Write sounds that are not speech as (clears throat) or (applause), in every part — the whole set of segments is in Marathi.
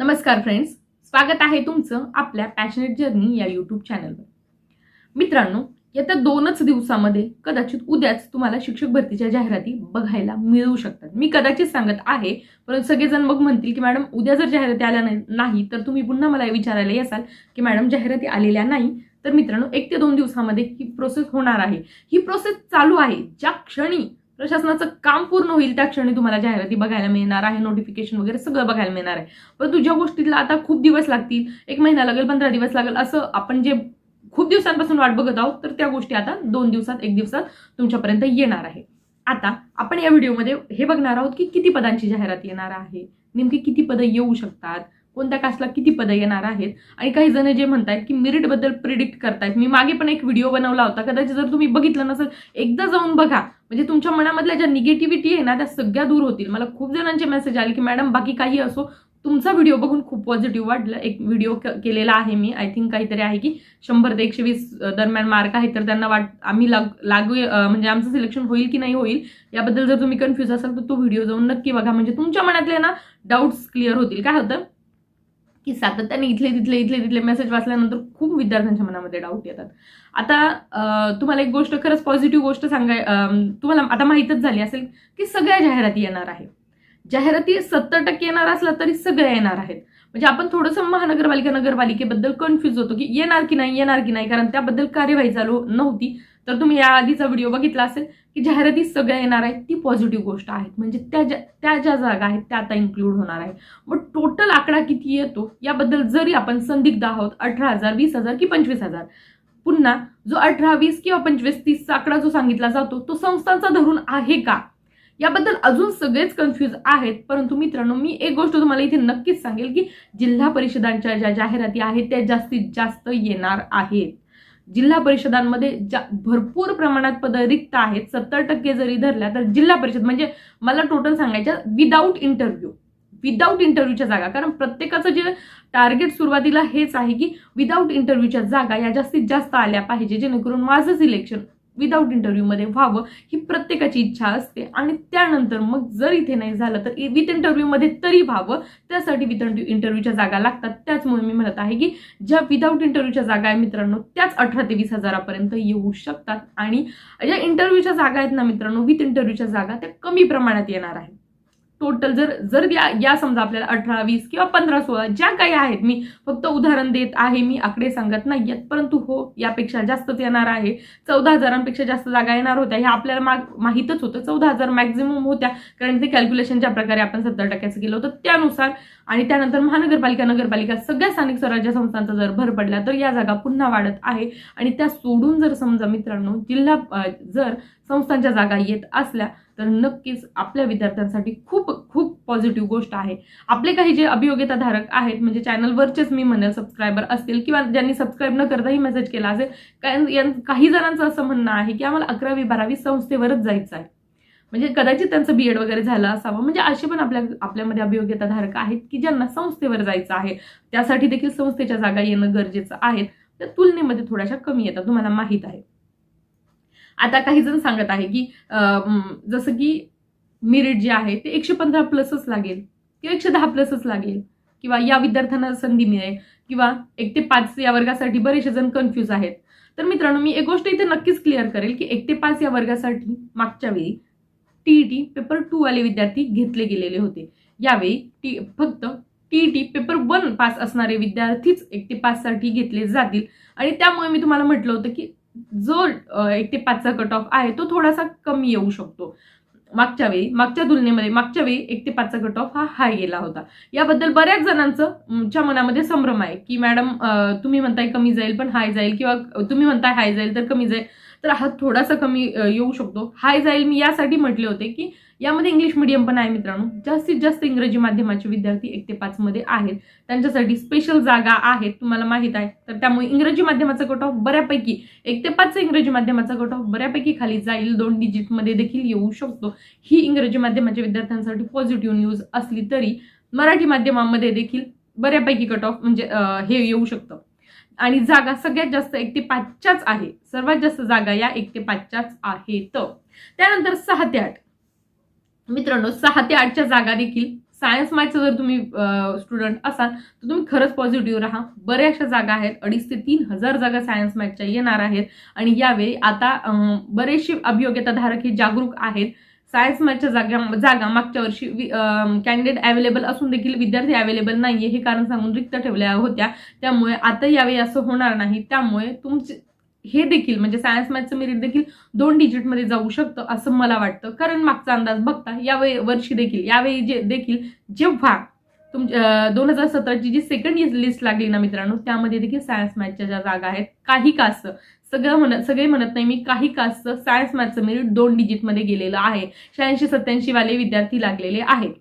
नमस्कार फ्रेंड्स स्वागत आहे तुमचं आपल्या पॅशनेट जर्नी या यूट्यूब चॅनलवर मित्रांनो येत्या दोनच दिवसामध्ये कदाचित उद्याच तुम्हाला शिक्षक भरतीच्या जाहिराती बघायला मिळू शकतात. मी कदाचित सांगत आहे परंतु सगळेजण मग म्हणतील की मॅडम उद्या जर जाहिराती आल्या नाही- तर तुम्ही पुन्हा मला विचारायला येसाल की मॅडम जाहिराती आलेल्या नाही तर मित्रांनो एक ते दोन दिवसामध्ये ही प्रोसेस होणार आहे. ही प्रोसेस चालू आहे. ज्या क्षणी प्रशासनाचं काम पूर्ण होईल त्या क्षणी तुम्हाला जाहिराती बघायला मिळणार आहे नोटिफिकेशन वगैरे सगळं बघायला मिळणार आहे. परंतु ज्या गोष्टीला आता खूप दिवस लागतील एक महिना लागेल पंधरा दिवस लागेल असं आपण जे खूप दिवसांपासून वाट बघत आहोत तर त्या गोष्टी आता दोन दिवसात एक दिवसात तुमच्यापर्यंत येणार आहे. आता आपण या व्हिडिओमध्ये हे बघणार आहोत की किती पदांची जाहिरात येणार आहे नेमकी किती पदं येऊ शकतात कोणत्या कास्टला किती पदं येणार आहेत? आणि काही जण जे म्हणतायत की मिरिटबद्दल प्रिडिक्ट करतायत. मी मागे पण एक व्हिडिओ बनवला होता. कदाचित जर तुम्ही बघितलं नसेल एकदा जाऊन बघा. म्हणजे तुमच्या मनामधल्या ज्या निगेटिव्हिटी आहे ना त्या सगळ्या दूर होतील. मला खूप जणांचे मेसेज आले की मॅडम बाकी काही असो. तुमचा व्हिडिओ बघून खूप पॉझिटिव्ह वाटलं. एक व्हिडिओ केलेला आहे मी. आय थिंक काहीतरी आहे की शंभर ते एकशे वीस दरम्यान मार्क आहे तर त्यांना वाट आम्ही लाग लागू म्हणजे आमचं सिलेक्शन होईल की नाही होईल याबद्दल जर तुम्ही कन्फ्युज असाल तर तो व्हिडिओ जाऊन नक्की बघा. म्हणजे तुमच्या मनातले ना डाऊट्स क्लिअर होतील. काय होतं? की सातत्याने इथले तिथले इथले तिथले मेसेज वाचल्यानंतर खूप विद्यार्थ्यांच्या मनामध्ये डाऊट येतात. आता तुम्हाला एक गोष्ट खरंच पॉझिटिव्ह गोष्ट सांगाय तुम्हाला आता माहीतच झाली असेल की सगळ्या जाहिराती येणार आहे जाहिराती सत्तर टक्के येणार असला तरी सगळ्या येणार आहेत. म्हणजे आपण थोडंसं महानगरपालिका नगरपालिकेबद्दल कन्फ्युज होतो की येणार की नाही येणार की नाही कारण त्याबद्दल कार्यवाही चालू नव्हती. तर तुम्ही या आधीचा व्हिडिओ बघितला असेल की जाहिराती सगळ्या येणार आहेत ती पॉझिटिव्ह गोष्ट आहे म्हणजे त्या ज्या त्या ज्या जागा आहेत त्या आता इन्क्लूड होणार आहे मग टोटल आकडा किती येतो याबद्दल जरी आपण संदिग्ध आहोत अठरा हजार वीस हजार की पंचवीस हजार पुन्हा जो अठरा वीस किंवा पंचवीस तीसचा आकडा जो सांगितला जातो तो संस्थांचा धरून आहे का? याबद्दल अजून सगळेच कन्फ्यूज आहेत. परंतु मित्रांनो मी एक गोष्ट तुम्हाला इथे नक्कीच सांगेल की जिल्हा परिषदांच्या ज्या जाहिराती आहेत त्या जास्तीत जास्त येणार आहेत. जिल्हा परिषदांमध्ये जा भरपूर प्रमाणात पदं रिक्त आहेत सत्तर टक्के जरी धरल्या तर जिल्हा परिषद म्हणजे मला टोटल सांगायच्या विदाऊट इंटरव्ह्यू विदाऊट इंटरव्ह्यूच्या जागा. कारण प्रत्येकाचं जे टार्गेट सुरुवातीला हेच आहे की विदाऊट इंटरव्ह्यूच्या जागा या जास्तीत जास्त आल्या पाहिजे जेणेकरून माझं सिलेक्शन विदाऊट इंटरव्ह्यूमध्ये व्हावं ही प्रत्येकाची इच्छा असते. आणि त्यानंतर मग जर इथे नाही झालं तर विथ इंटरव्ह्यूमध्ये तरी व्हावं. त्यासाठी विथ इंटरव्ह्यूच्या जागा लागतात. त्याचमुळे मी म्हणत आहे की ज्या विदाऊट इंटरव्ह्यूच्या जागा आहे मित्रांनो त्याच अठरा ते वीस हजारापर्यंत येऊ शकतात. आणि ज्या इंटरव्ह्यूच्या जागा आहेत ना मित्रांनो विथ इंटरव्ह्यूच्या जागा त्या कमी प्रमाणात येणार आहेत. टोटल जर जर या या समजा आपल्याला अठरा वीस किंवा पंधरा सोळा ज्या काही आहेत मी फक्त उदाहरण देत आहे मी आकडे सांगत नाही आहेत परंतु हो यापेक्षा जास्तच येणार आहे. चौदा हजारांपेक्षा जास्त जागा येणार होत्या हे आपल्याला माग माहीतच होतं. चौदा हजार मॅक्झिमम होत्या कारण ते कॅल्क्युलेशन ज्या प्रकारे आपण सत्तर टक्क्याचं केलं होतं त्यानुसार आणि त्यानंतर महानगरपालिका नगरपालिका सगळ्या स्थानिक स्वराज्य संस्थांचा जर भर पडला तर या जागा पुन्हा वाढत आहे. आणि त्या सोडून जर समजा मित्रांनो जिल्हा जर संस्थांच्या जागा येत असल्या तर नक्कीच आपल्या विद्यार्थ्यांसाठी खूप खूप पॉझिटिव्ह गोष्ट आहे. आपले काही जे अभियोग्यताधारक आहेत म्हणजे चॅनलवरचेच मी म्हणेल सबस्क्रायबर असतील किंवा ज्यांनी सबस्क्राईब न करताही मेसेज केला असेल कारण यां- काही जणांचं असं म्हणणं आहे की आम्हाला अकरावी बारावी संस्थेवरच जायचं आहे. म्हणजे कदाचित त्यांचं बी एड वगैरे झालं असावं. म्हणजे असे पण आपल्या आपल्यामध्ये अभियोग्यताधारक आहेत की ज्यांना संस्थेवर जायचं आहे. त्यासाठी देखील संस्थेच्या जागा येणं गरजेचं आहे. त्या तुलनेमध्ये थोड्याशा कमी येतात तुम्हाला माहीत आहे. आता काही जण सांगत आहे की जसं की मेरिट जे आहे ते एकशे पंधरा प्लसच लागेल किंवा एकशे दहा प्लसच लागेल. किंवा या विद्यार्थ्यांना संधी मिळेल किंवा एक ते पाच या वर्गासाठी बरेचसे जण कन्फ्यूज आहेत. तर मित्रांनो मी एक गोष्ट इथे नक्कीच क्लिअर करेल की एक ते पाच या वर्गासाठी मागच्या वेळी टी टी पेपर टू वाले विद्यार्थी घेतले गेलेले होते. यावेळी टी फक्त T T paper one pass असणारे विद्यार्थीच एक ते पाचसाठी घेतले जातील. आणि त्यामुळे मी तुम्हाला म्हटलं होतं की जो एक ते पाचचा कट ऑफ आहे तो थोडासा कमी येऊ शकतो. मागच्या वेळी मागच्या तुलनेमध्ये मागच्या वेळी एक ते पाचचा कट ऑफ हा हाय गेला होता. याबद्दल बऱ्याच जणांचं च्या मनामध्ये संभ्रम आहे की मॅडम तुम्ही म्हणताय कमी जाईल पण हाय जाईल किंवा तुम्ही म्हणताय हाय जाईल तर कमी जाईल. तर हा थोडासा कमी येऊ शकतो. हाय जाईल मी यासाठी म्हटले होते की यामध्ये इंग्लिश मिडियम पण आहे मित्रांनो. जास्तीत जास्त इंग्रजी माध्यमाचे विद्यार्थी एक ते पाच मध्ये आहेत. त्यांच्यासाठी स्पेशल जागा आहेत तुम्हाला माहीत आहे. तर त्यामुळे इंग्रजी माध्यमाचा कट ऑफ बऱ्यापैकी एक ते पाच इंग्रजी माध्यमाचा कट ऑफ बऱ्यापैकी खाली जाईल. दोन डिजिटमध्ये देखील येऊ शकतो. ही इंग्रजी माध्यमाच्या विद्यार्थ्यांसाठी पॉझिटिव्ह न्यूज असली तरी मराठी माध्यमामध्ये देखील बऱ्यापैकी कट ऑफ म्हणजे हे येऊ शकतं. आणि जागा सगळ्यात जास्त एक ते पाचच्याच आहे. सर्वात जास्त जागा या एक ते पाचच्याच आहेत. त्यानंतर सहा ते आठ. मित्रांनो सहा ते आठच्या जागा देखील. सायन्स मॅथचं जर तुम्ही स्टुडंट असाल तर तुम्ही खरंच पॉझिटिव्ह राहा. बऱ्याचशा जागा आहेत. अडीच ते तीन हजार जागा सायन्स मॅथच्या येणार आहेत. आणि यावेळी आता बरेचसे अभियोग्यताधारक हे जागरूक आहेत. सायन्स मॅथच्या जागा जागा मागच्या वर्षी कॅन्डिडेट अवेलेबल असून देखील विद्यार्थी अवेलेबल नाही हे कारण सांगून रिक्त ठेवल्या होत्या. त्यामुळे आता यावेळी असं होणार नाही. त्यामुळे तुमचे हे देखील म्हणजे सायन्स मॅथचं मेरिट देखील दोन डिजिटमध्ये जाऊ शकतं असं मला वाटतं. कारण मागचा अंदाज बघता यावेळी वर्षी देखील यावेळी जे देखील जेव्हा तुमच्या दोन हजार सतराची जी सेकंड लिस्ट लागली ना मित्रांनो त्यामध्ये देखील सायन्स मॅथच्या ज्या जागा आहेत काही कास्त सगळं म्हणत सगळे म्हणत नाही मी काही कास्त सायन्स मॅथचं मेरिट दोन डिजिटमध्ये गेलेलं आहे. शहाऐंशी सत्याऐंशी वाले विद्यार्थी लागलेले आहेत.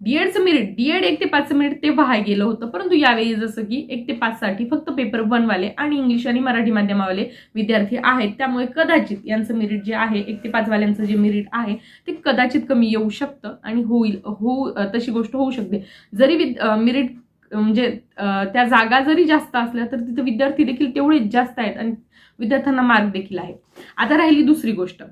डीएडचं मेरिट डीएड एक ते पाचचं मेरिट तेव्हा वाहाय गेलं होतं. परंतु यावेळी जसं की एक ते पाच साठी फक्त पेपर वनवाले आणि इंग्लिश आणि मराठी माध्यमावाले विद्यार्थी आहेत. त्यामुळे कदाचित यांचं मेरिट जे आहे एक ते पाचवाल्यांचं जे मेरिट आहे ते कदाचित कमी येऊ शकतं आणि होईल होऊ तशी गोष्ट होऊ शकते. जरी विद मेरिट म्हणजे त्या जागा जरी जास्त असल्या तर तिथं विद्यार्थी देखील तेवढेच जास्त आहेत आणि विद्यार्थ्यांना मार्क देखील आहे आता राहिली दुसरी गोष्ट.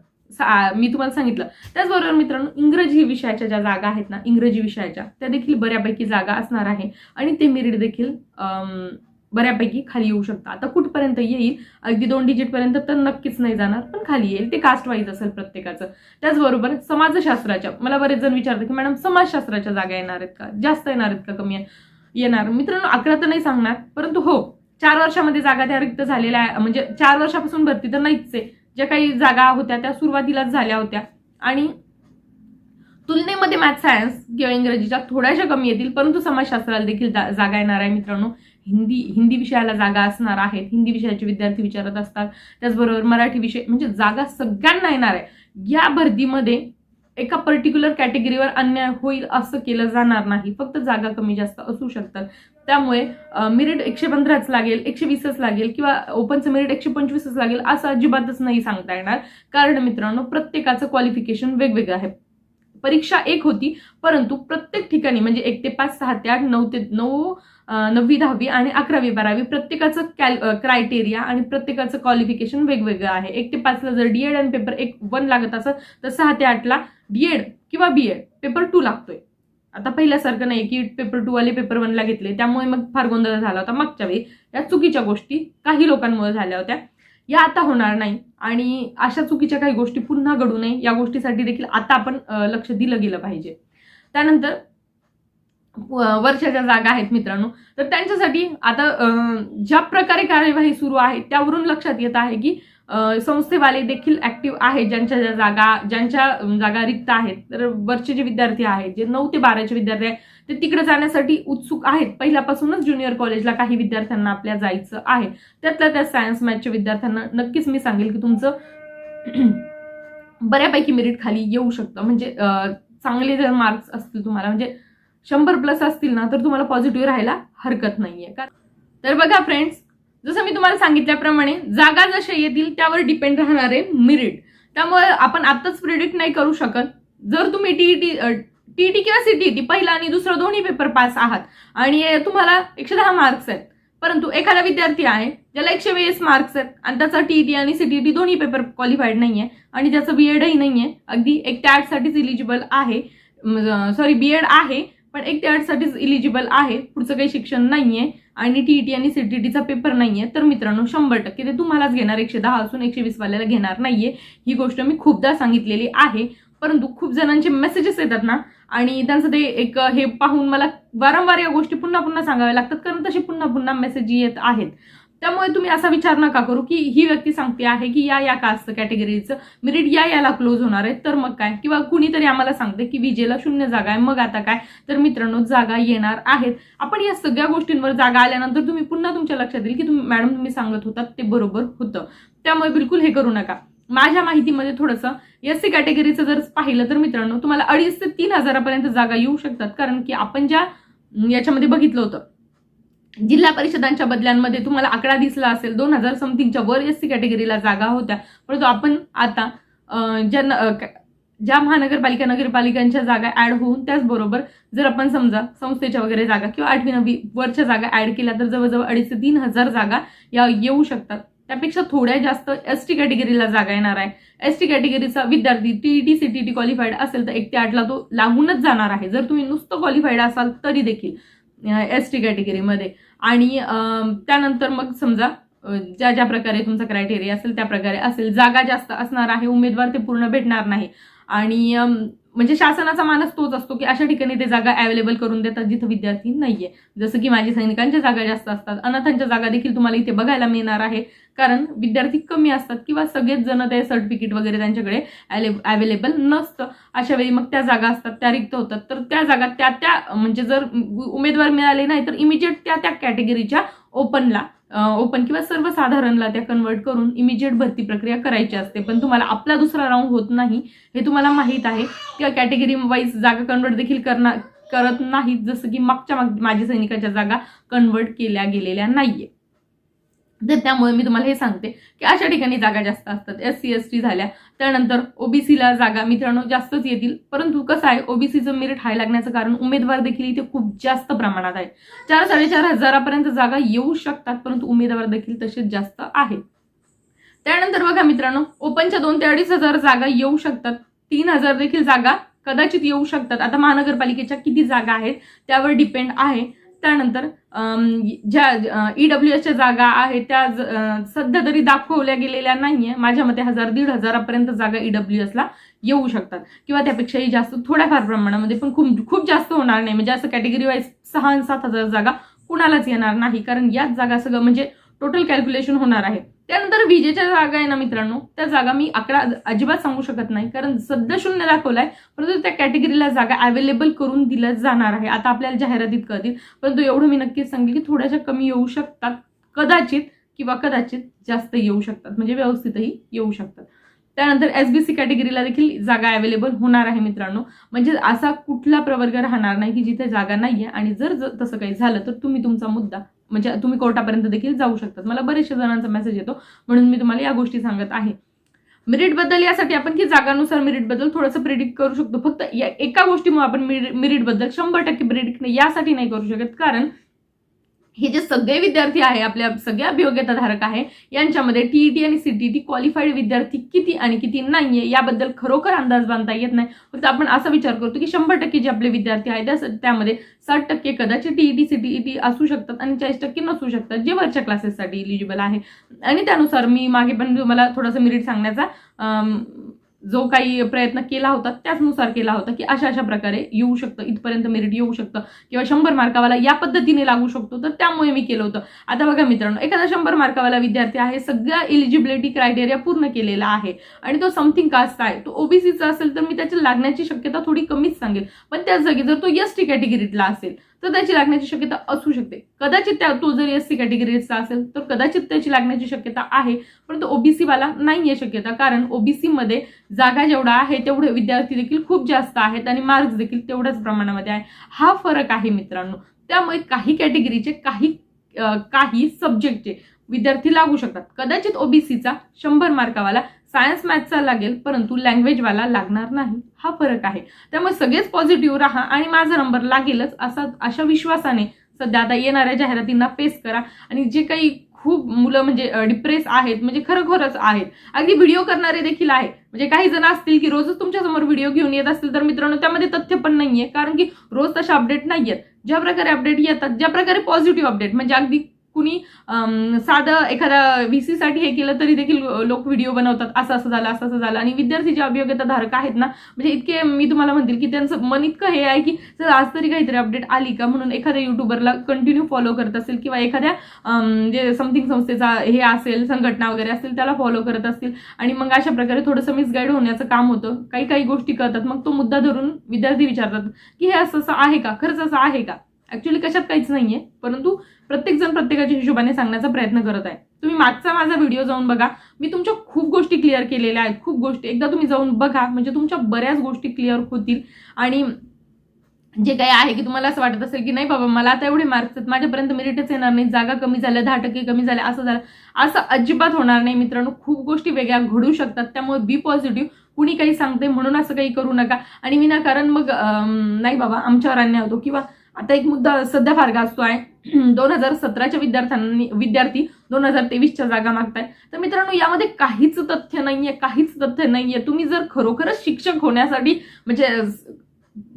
मी तुम्हाला सांगितलं. त्याचबरोबर मित्रांनो इंग्रजी विषयाच्या ज्या जागा आहेत ना इंग्रजी विषयाच्या त्या देखील बऱ्यापैकी जागा असणार आहे. आणि ते मेरिट देखील अं, बऱ्यापैकी खाली येऊ शकतं. आता कुठपर्यंत येईल? अगदी दोन डिजिटपर्यंत तर नक्कीच नाही जाणार पण खाली येईल. ते कास्ट वाईज असेल प्रत्येकाचं. त्याचबरोबर समाजशास्त्राच्या मला बरेच जण विचारतात की मॅडम समाजशास्त्राच्या जागा येणार आहेत का? जास्त येणार आहेत का? कमी येणार. मित्रांनो अकरा तर नाही सांगणार परंतु हो चार वर्षामध्ये जागा त्या रिक्त झालेल्या आहे. म्हणजे चार वर्षापासून भरती तर नाहीच आहे. ज्या काही जागा होत्या त्या सुरुवातीलाच झाल्या होत्या. आणि तुलनेमध्ये मॅथ सायन्स किंवा इंग्रजीच्या थोड्याशा कमी येतील परंतु समाजशास्त्राला देखील जागा येणार आहे मित्रांनो. हिंदी हिंदी विषयाला जागा असणार आहेत. हिंदी विषयाचे विद्यार्थी विचारत असतात. त्याचबरोबर मराठी विषय म्हणजे जागा सगळ्यांना येणार आहे. या भरतीमध्ये एका पर्टिक्युलर कॅटेगरीवर अन्याय होईल असं केलं जाणार नाही. फक्त जागा कमी जास्त असू शकतात. त्यामुळे मिरिट एकशे पंधराच लागेल एकशे वीसच लागेल किंवा ओपनचं मिरिट एकशे पंचवीसच लागेल असं अजिबातच नाही सांगता येणार. कारण मित्रांनो प्रत्येकाचं क्वालिफिकेशन वेगवेगळं आहे. परीक्षा एक होती परंतु प्रत्येक ठिकाणी म्हणजे एक ते पाच सहा ते आठ नऊ ते नऊ नववी दहावी आणि अकरावी बारावी प्रत्येकाचं कॅल क्रायटेरिया आणि प्रत्येकाचं क्वालिफिकेशन वेगवेगळं आहे. एक ते पाचला जर डीएड आणि पेपर एक वन लागत असेल तर सहा ते आठला डीएड किंवा बीएड पेपर टू लागतोय. आता पहिल्यासारखं नाही की पेपर टू वाले पेपर वनला घेतले त्यामुळे मग फार गोंधळ झाला होता मागच्या वेळी. या चुकीच्या गोष्टी काही लोकांमुळे झाल्या होत्या. या आता होणार नाही आणि अशा चुकीच्या काही गोष्टी पुन्हा घडू नये या गोष्टीसाठी देखील आता आपण लक्ष दिलं गेलं पाहिजे. त्यानंतर वर्षाच्या जागा आहेत मित्रांनो. तर त्यांच्यासाठी आता ज्या प्रकारे कार्यवाही सुरू आहे त्यावरून लक्षात येत आहे की संस्थेवाले देखील ऍक्टिव्ह आहेत ज्यांच्या ज्या जागा ज्यांच्या जागा रिक्त आहेत. तर वरचे जे विद्यार्थी आहेत जे नऊ ते बाराचे विद्यार्थी आहेत ते तिकडे जाण्यासाठी उत्सुक आहेत. पहिल्यापासूनच ज्युनियर कॉलेजला काही विद्यार्थ्यांना आपल्या जायचं आहे. त्यातल्या त्या सायन्स मॅथच्या विद्यार्थ्यांना नक्कीच मी सांगेल की तुमचं (clears throat) बऱ्यापैकी मेरिट खाली येऊ शकतं. म्हणजे चांगले जर मार्क्स असतील तुम्हाला म्हणजे शंभर प्लस असतील ना तर तुम्हाला पॉझिटिव्ह राहायला हरकत नाहीये. का तर बघा फ्रेंड्स जसं मी तुम्हाला सांगितल्याप्रमाणे जागा जशा येतील त्यावर डिपेंड राहणार आहे मिरिट त्यामुळे आपण आत्ताच प्रिडिक्ट नाही करू शकत. जर तुम्ही टी टी टी टी किंवा सी टी टी पहिला आणि दुसरा दोन्ही पेपर पास आहात. आणि तुम्हाला एकशे दहा मार्क्स आहेत. परंतु एखादा विद्यार्थी आहे ज्याला एकशे वीस मार्क्स आहेत आणि त्याचा टी आणि सी टी टी दोन्ही पेपर क्वालिफाईड नाही आहे आणि ज्याचं नाही आहे अगदी एक ते आठसाठीच इलिजिबल आहे सॉरी बी एड आहे पण एक ते आठसाठीच इलिजिबल आहे. पुढचं काही शिक्षण नाहीये आणि टी ईटी आणि सीटीईटीचा पेपर नाहीये. तर मित्रांनो शंभर टक्के ते तुम्हालाच घेणार. एकशे दहा असून एकशे वीस वाल्याला घेणार नाहीये. ही गोष्ट मी खूपदा सांगितलेली आहे. परंतु खूप जणांचे मेसेजेस येतात ना आणि त्यांचं ते एक हे पाहून मला वारंवार या गोष्टी पुन्हा पुन्हा सांगाव्या लागतात. कारण तसे पुन्हा पुन्हा मेसेज येत आहेत. त्यामुळे तुम्ही असा विचार नका करू की ही व्यक्ती सांगते आहे की या या कास्ट कॅटेगरीचं मेरिट या याला क्लोज होणार आहे तर मग काय? किंवा कुणीतरी आम्हाला सांगते की विजेला शून्य जागा आहे मग आता काय? तर मित्रांनो जागा येणार आहेत. आपण या सगळ्या गोष्टींवर जागा आल्यानंतर तुम्ही पुन्हा तुमच्या लक्षात येईल की तुम्ही मॅडम तुम्ही सांगत होतात ते बरोबर होतं. त्यामुळे बिलकुल हे करू नका. माझ्या माहितीमध्ये थोडंसं एस सी कॅटेगरीचं जर पाहिलं तर मित्रांनो तुम्हाला अडीच ते तीन हजारापर्यंत जागा येऊ शकतात. कारण की आपण ज्या याच्यामध्ये बघितलं होतं जिल्हा परिषदांच्या बदल्यांमध्ये तुम्हाला आकडा दिसला असेल दोन हजार समथिंगच्या वर एस सी कॅटेगरीला जागा होत्या. परंतु आपण आता ज्या न- ज्या महानगरपालिका नगरपालिकांच्या जागा ऍड होऊन त्याचबरोबर जर आपण समजा संस्थेच्या वगैरे जागा किंवा आठवी नववी वरच्या जागा ऍड केल्या तर जवळजवळ अडीच ते तीन हजार जागा या येऊ शकतात. त्यापेक्षा थोड्या जास्त एस टी कॅटेगरीला जागा येणार आहे. एस टी कॅटेगरीचा विद्यार्थी टीईटी सीटीटी क्वालिफाईड असेल तर एक ते आठला तो लागूनच जाणार आहे. जर तुम्ही नुसतं क्वालिफाईड असाल तरी देखील एस टी कॅटेगरीमध्ये आणि त्यानंतर मग समजा ज्या ज्या प्रकारे तुमचा क्रायटेरिया असेल त्या प्रकारे असेल. जागा जास्त असणार आहे उमेदवार ते पूर्ण भेटणार नाही. आणि म्हणजे शासनाचा मानस तोच असतो की अशा ठिकाणी ते जागा अवेलेबल करून देतात जिथं विद्यार्थी नाहीये. जसं की माझी सैनिकांच्या जागा जास्त असतात. अनाथांच्या जागा देखील तुम्हाला इथे बघायला मिळणार आहे. कारण विद्यार्थी कमी असतात किंवा सगळेच जण ते सर्टिफिकेट वगैरे त्यांच्याकडे अवेलेबल नसतं. अशा वेळी मग त्या जागा असतात त्या रिक्त होतात. तर त्या जागा त्या त्या म्हणजे जर उमेदवार मिळाले नाही तर इमिजिएट त्या त्या कॅटेगरीच्या ओपनला ओपन किंवा सर्वसाधारणला त्या कन्वर्ट करून इमिजिएट भरती प्रक्रिया करायची असते. पण तुम्हाला आपला दुसरा राऊंड होत नाही हे तुम्हाला माहीत आहे. किंवा कॅटेगरी वाईज जागा कन्वर्ट देखील करणार करत नाहीत जसं की मागच्या माग माजी सैनिकाच्या जागा कन्वर्ट केल्या गेलेल्या नाहीये. तर त्यामुळे मी तुम्हाला हे सांगते की अशा ठिकाणी जागा जास्त असतात. एस सी एस टी झाल्या त्यानंतर ओबीसीला जागा मित्रांनो जास्तच येतील. परंतु कसं आहे ओबीसीचं मेरिट हाय लागण्याचं कारण उमेदवार देखील इथे खूप जास्त प्रमाणात आहे. चार साडेचार हजारापर्यंत जागा येऊ शकतात परंतु उमेदवार देखील तसेच जास्त आहेत. त्यानंतर बघा मित्रांनो ओपनच्या दोन ते अडीच हजार जागा येऊ शकतात. तीन हजार देखील जागा कदाचित येऊ शकतात. आता महानगरपालिकेच्या किती जागा आहेत त्यावर डिपेंड आहे. त्यानंतर ज्या ज्या ईडब्ल्यू एसच्या जागा आहेत त्या ज- सध्या तरी दाखवल्या गेलेल्या नाहीये. माझ्या मते हजार दीड हजारापर्यंत जागा ईडब्ल्यू एसला येऊ शकतात. किंवा त्यापेक्षाही जास्त थोड्याफार प्रमाणामध्ये पण खूप खूप जास्त होणार नाही. म्हणजे असं कॅटेगरी वाईज सहा सात हजार जागा कुणालाच येणार नाही. कारण याच जागा सगळं म्हणजे टोटल कॅल्क्युलेशन होणार आहे. त्यानंतर विजेच्या जागा आहे ना मित्रांनो त्या जागा मी आकडा अजिबात सांगू शकत नाही कारण सध्या शून्य दाखवलाय परंतु त्या कॅटेगरीला जागा अवेलेबल करून दिल्या जाणार आहे. आता आपल्याला जाहिरातीत कळतील परंतु एवढं मी नक्कीच सांगेल की थोड्याशा कमी येऊ शकतात. कदाचित किंवा कदाचित जास्त येऊ शकतात म्हणजे व्यवस्थितही येऊ शकतात. त्यानंतर एस बी सी कॅटेगरीला देखील जागा अवेलेबल होणार आहे मित्रांनो. म्हणजे असा कुठला प्रवर्ग राहणार नाही की जिथे जागा नाहीये. आणि जर तसं काही झालं तर तुम्ही तुमचा मुद्दा म्हणजे तुम्ही कोर्टापर्यंत देखील जाऊ शकतात. मला बरेचशा जणांचा मेसेज येतो म्हणून मी तुम्हाला या गोष्टी सांगत आहे. मेरिटबद्दल यासाठी आपण की जागानुसार मेरिटबद्दल थोडंसं प्रिडिक्ट करू शकतो. फक्त या एका गोष्टीमुळे आपण मेरिटबद्दल शंभर टक्के प्रिडिक्ट यासाठी नाही करू शकत कारण हे जे सगळे विद्यार्थी आहे आपल्या सगळ्या अभियोग्यताधारक आहे यांच्यामध्ये टीईटी आणि सीटीटी क्वालिफाईड विद्यार्थी किती आणि किती नाहीये याबद्दल खरोखर अंदाज बांधता येत नाही. फक्त आपण असा विचार करतो की शंभर टक्के जे आपले विद्यार्थी आहेत त्या त्यामध्ये साठ टक्के कदाचित टीईटी सीटीईटी असू शकतात आणि चाळीस टक्के नसू शकतात जे वरच्या क्लासेससाठी इलिजिबल आहे. आणि त्यानुसार मी मागे पण तुम्हाला थोडंसं मिरिट सांगण्याचा जो काही प्रयत्न केला होता त्याचनुसार केला होता की अशा अशा प्रकारे येऊ शकतं इथपर्यंत मेरिट येऊ शकतं किंवा शंभर मार्कावाला या पद्धतीने लागू शकतो. तर त्यामुळे मी केलं होतं. आता बघा मित्रांनो एखादा शंभर मार्कावाला विद्यार्थी आहे सगळ्या इलिजिबिलिटी क्रायटेरिया पूर्ण केलेला आहे आणि तो समथिंग कास्ट आहे. तो ओबीसीचा असेल तर मी त्याची लागण्याची शक्यता थोडी कमीच सांगेल. पण त्याच जागी जर तो एस टी कॅटेगरीतला असेल तर त्याची लागण्याची शक्यता असू शकते. कदाचित त्या तो जर एस सी कॅटेगरीचा असेल तर कदाचित त्याची लागण्याची शक्यता आहे परंतु ओबीसीवाला नाही आहे शक्यता कारण ओबीसीमध्ये जागा जेवढा आहे तेवढे विद्यार्थी देखील खूप जास्त आहेत आणि मार्क्स देखील तेवढ्याच प्रमाणामध्ये आहे. हा फरक आहे मित्रांनो. त्यामुळे काही कॅटेगरीचे काही काही सब्जेक्टचे विद्यार्थी लागू शकतात. कदाचित ओबीसीचा शंभर मार्कावाला सायन्स मॅथचा लागेल परंतु लँग्वेजवाला लागणार नाही. हा फरक आहे. त्यामुळे सगळेच पॉझिटिव्ह राहा आणि माझा नंबर लागेलच असा अशा विश्वासाने सध्या आता येणाऱ्या जाहिरातींना फेस करा. आणि जे काही खूप मुलं म्हणजे डिप्रेस आहेत म्हणजे खरोखरच आहेत. अगदी व्हिडिओ करणारे देखील आहे म्हणजे काही जण असतील की रोजच तुमच्यासमोर व्हिडिओ घेऊन येत असतील तर मित्रांनो त्यामध्ये तथ्य पण नाहीये. कारण की रोज तसे अपडेट नाही आहेत ज्या प्रकारे अपडेट येतात ज्या प्रकारे पॉझिटिव्ह अपडेट म्हणजे अगदी कुणी साधं एखादा व्ही साठी हे केलं तरी देखील लोक व्हिडिओ बनवतात. असं असं झालं असं असं झालं. आणि विद्यार्थी जे अभियोग्यता धारक आहेत ना म्हणजे इतके मी तुम्हाला म्हणतील की त्यांचं मन इतकं हे आहे की जर आज तरी काहीतरी अपडेट आली का? म्हणून एखाद्या युट्यूबरला कंटिन्यू फॉलो करत असेल किंवा एखाद्या जे समथिंग संस्थेचा हे असेल संघटना वगैरे असेल त्याला फॉलो करत असतील. आणि मग अशा प्रकारे थोडंसं मिसगाईड होण्याचं काम होतं. काही काही गोष्टी कळतात. मग तो मुद्दा धरून विद्यार्थी विचारतात की हे असं असं आहे का? खरंच असं आहे का? ऍक्च्युली कशात काहीच नाहीये. परंतु प्रत्येक जण प्रत्येकाच्या हिशोबाने सांगण्याचा प्रयत्न करत आहे. तुम्ही मागचा माझा व्हिडिओ जाऊन बघा. मी तुमच्या खूप गोष्टी क्लिअर केलेल्या आहेत. खूप गोष्टी. एकदा तुम्ही जाऊन बघा. म्हणजे तुमच्या बऱ्याच गोष्टी क्लिअर होतील. आणि जे काही आहे की तुम्हाला असं वाटत असेल की नाही बाबा मला आता एवढे मार्क्स आहेत. माझ्यापर्यंत मेरिटच येणार नाही. जागा कमी झाल्या दहा टक्के कमी झाल्या असं झालं. असं अजिबात होणार नाही मित्रांनो. खूप गोष्टी वेगळ्या घडू शकतात. त्यामुळे बी पॉझिटिव्ह कुणी काही सांगते म्हणून असं काही करू नका. आणि विनाकारण मग नाही बाबा आमच्यावर अन्याय होतो. किंवा आता एक मुद्दा सध्या फार गाजतो आहे. (clears throat) दोन हजार सतराच्या विद्यार्थ्यांनी विद्यार्थी दोन हजार तेवीसच्या जागा मागताय. तर मित्रांनो यामध्ये काहीच तथ्य नाहीये काहीच तथ्य नाहीये. तुम्ही जर खरोखरच शिक्षक होण्यासाठी म्हणजे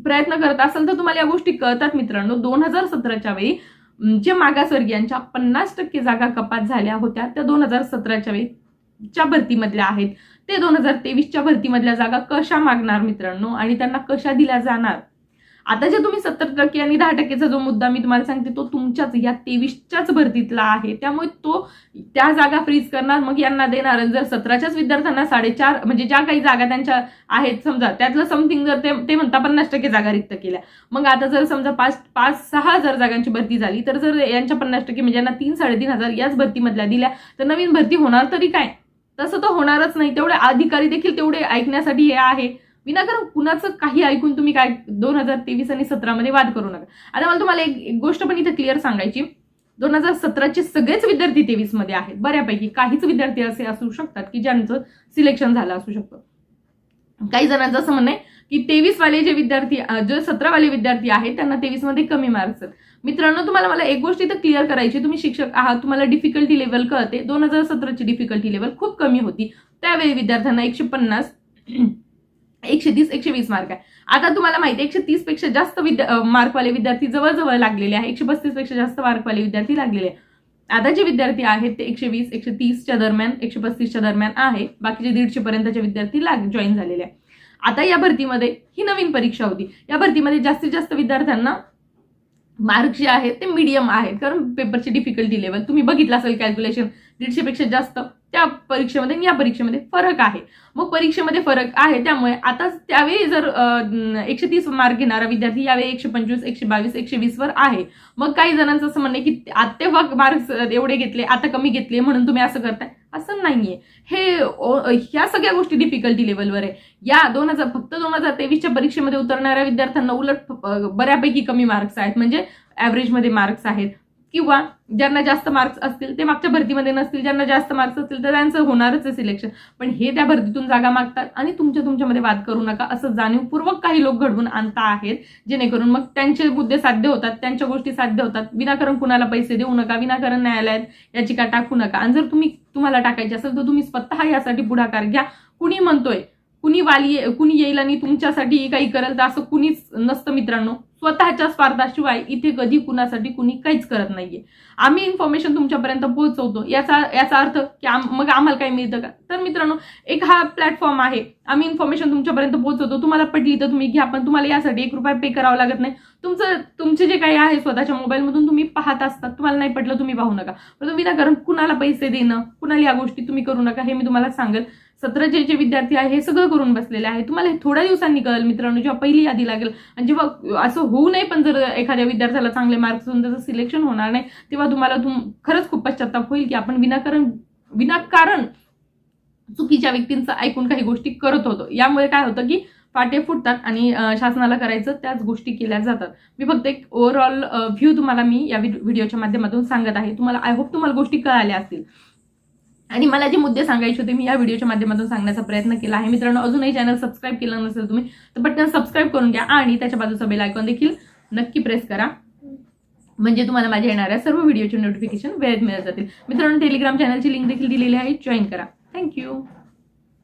प्रयत्न करत असाल तर तुम्हाला या गोष्टी कळतात मित्रांनो. दोन हजार सतराच्या वेळी जे मागासवर्गीयांच्या पन्नास टक्के जागा कपात झाल्या होत्या त्या दोन हजार सतराच्या वेळी च्या भरतीमधल्या आहेत. ते दोन हजार तेवीसच्या भरतीमधल्या जागा कशा मागणार मित्रांनो? आणि त्यांना कशा दिल्या जाणार? आता जे तुम्ही सत्तर टक्के आणि दहा टक्केचा जो मुद्दा मी तुम्हाला सांगते तो तुमच्याच या तेवीसच्याच भरतीतला आहे. त्यामुळे तो त्या जागा फ्रीज करणार मग यांना देणार. जर सतराच्याच विद्यार्थ्यांना साडेचार म्हणजे ज्या काही जागा त्यांच्या आहेत समजा त्यातलं समथिंग जर ते ते म्हणता पन्नास टक्के जागा रिक्त केल्या. मग आता जर समजा पाच पाच सहा हजार जागांची भरती झाली तर जर यांच्या पन्नास टक्के म्हणजे यांना तीन साडेतीन हजार याच भरतीमधल्या दिल्या तर नवीन भरती होणार तरी काय? तसं तर होणारच नाही. तेवढे अधिकारी देखील तेवढे ऐकण्यासाठी हे आहे. विनाकारण कुणाचं काही ऐकून तुम्ही काय दोन हजार तेवीस आणि सतरामध्ये वाद करू नका. आता मला तुम्हाला एक एक गोष्ट पण इथे क्लिअर सांगायची. दोन हजार सतराचे सगळेच विद्यार्थी तेवीसमध्ये आहेत. बऱ्यापैकी काहीच विद्यार्थी असे असू शकतात की ज्यांचं सिलेक्शन झालं असू शकतं. काही जणांचं असं म्हणणं आहे की तेवीस वाले जे विद्यार्थी जे सतरा वाले विद्यार्थी आहेत त्यांना तेवीसमध्ये कमी मार्क्स आहेत. मित्रांनो तुम्हाला मला एक गोष्ट इथं क्लिअर करायची तुम्ही शिक्षक आहात तुम्हाला डिफिकल्टी लेवल कळते. दोन हजार सतराची डिफिकल्टी लेवल खूप कमी होती. त्यावेळी विद्यार्थ्यांना एकशे पन्नास एकशे तीस एकशे वीस मार्क आहे. आता तुम्हाला माहिती आहे एकशे तीसपेक्षा जास्त विद्या मार्कवाले विद्यार्थी जवळजवळ लागलेले आहे. एकशे पस्तीसपेक्षा जास्त मार्कवाले विद्यार्थी लागलेले आहे. आता जे विद्यार्थी आहेत ते एकशे वीस एकशे तीसच्या दरम्यान एकशे पस्तीसच्या दरम्यान आहे. बाकीचे दीडशे पर्यंतचे विद्यार्थी लाग जॉईन झालेले आहे. आता या भरतीमध्ये ही नवीन परीक्षा होती. या भरतीमध्ये जास्तीत जास्त विद्यार्थ्यांना मार्क जे आहेत ते मीडियम आहेत. कारण पेपरची डिफिकल्टी लेवल तुम्ही बघितलं असेल कॅल्क्युलेशन दीडशेपेक्षा जास्त. त्या परीक्षेमध्ये आणि या परीक्षेमध्ये फरक आहे. मग परीक्षेमध्ये फरक आहे त्यामुळे आता त्यावेळी जर एकशे तीस मार्क घेणारा विद्यार्थी यावेळी एकशे पंचवीस एकशे बावीस एकशे वीसवर आहे. मग काही जणांचं असं म्हणणं आहे की आता तेव्हा मार्क्स एवढे घेतले आता कमी घेतले म्हणून तुम्ही असं करताय. असं नाहीये. हे ह्या सगळ्या गोष्टी डिफिकल्टी लेवलवर आहे. या दोन हजार फक्त दोन हजार तेवीसच्या परीक्षेमध्ये उतरणाऱ्या विद्यार्थ्यांना उलट बऱ्यापैकी कमी मार्क्स आहेत. म्हणजे ॲव्हरेजमध्ये मार्क्स आहेत. किंवा ज्यांना जास्त मार्क्स असतील ते मागच्या भरतीमध्ये नसतील ज्यांना जास्त मार्क्स असतील तर त्यांचं होणारच आहे सिलेक्शन पण हे त्या भरतीतून जागा मागतात आणि तुमच्या तुमच्यामध्ये वाद करू नका. असं जाणीवपूर्वक काही लोक घडवून आणता आहेत जेणेकरून मग त्यांचे मुद्दे साध्य होतात त्यांच्या गोष्टी साध्य होतात. विनाकारण कुणाला पैसे देऊ नका विनाकारण न्यायालयात याचिका टाकू नका. आणि जर तुम्ही तुम्हाला टाकायची असेल तर तुम्ही स्वतः यासाठी पुढाकार घ्या. कुणी म्हणतोय कुणी वाली कुणी येईल आणि तुमच्यासाठी काही करेल तर असं कुणीच नसतं मित्रांनो. स्वतःच्या स्वार्थाशिवाय इथे कधी कुणासाठी कुणी काहीच करत नाहीये. आम्ही इन्फॉर्मेशन तुमच्यापर्यंत पोहोचवतो. याचा याचा अर्थ की आम- मग आम्हाला काय मिळतं का? तर मित्रांनो एक हा प्लॅटफॉर्म आहे. आम्ही इन्फॉर्मेशन तुमच्यापर्यंत पोहोचवतो. तुम्हाला पटली तर तुम्ही घ्या पण तुम्हाला यासाठी एक रुपया पे करावा लागत नाही. तुमचं तुमचे जे काही आहे स्वतःच्या मोबाईलमधून तुम्ही पाहत असतात. तुम्हाला नाही पटलं तुम्ही पाहू नका. पण विनाकारण कुणाला पैसे देणं कुणाला या गोष्टी तुम्ही करू नका हे मी तुम्हाला सांगेल. सतराचे जे विद्यार्थी आहे हे सगळं करून बसलेले आहे. तुम्हाला हे थोड्या दिवसांनी कळेल मित्रांनो जेव्हा पहिली यादी लागेल. आणि जेव्हा असं होऊ नये पण जर एखाद्या विद्यार्थ्याला चांगले मार्क्स होऊन त्याचं सिलेक्शन होणार नाही तेव्हा तुम्हाला तुम खरंच खूप पश्चाताप होईल की आपण विनाकारण विनाकारण चुकीच्या व्यक्तींचं ऐकून काही गोष्टी करत होतो. यामुळे काय होतं की फाटे फुटतात आणि शासनाला करायचं त्याच गोष्टी केल्या जातात. मी फक्त एक ओव्हरऑल व्ह्यू तुम्हाला मी या व्हिडिओ- व्हिडिओच्या माध्यमातून सांगत आहे. तुम्हाला आय होप तुम्हाला गोष्टी कळाल्या असतील. आणि मला जे मुद्दे सांगायचे होते मी या व्हिडिओच्या माध्यमातून सांगण्याचा प्रयत्न केला आहे. मित्रांनो अजूनही चॅनल सबस्क्राईब केलं नसेल तुम्ही तर पटकन सबस्क्राईब करून घ्या आणि त्याच्या बाजूचा बेल आयकॉन देखील नक्की प्रेस करा. म्हणजे तुम्हाला माझ्या येणाऱ्या सर्व व्हिडिओचे नोटिफिकेशन वेळेत मिळत जातील. मित्रांनो टेलिग्राम चॅनलची लिंक देखील दिलेली आहे. जॉईन करा. थँक्यू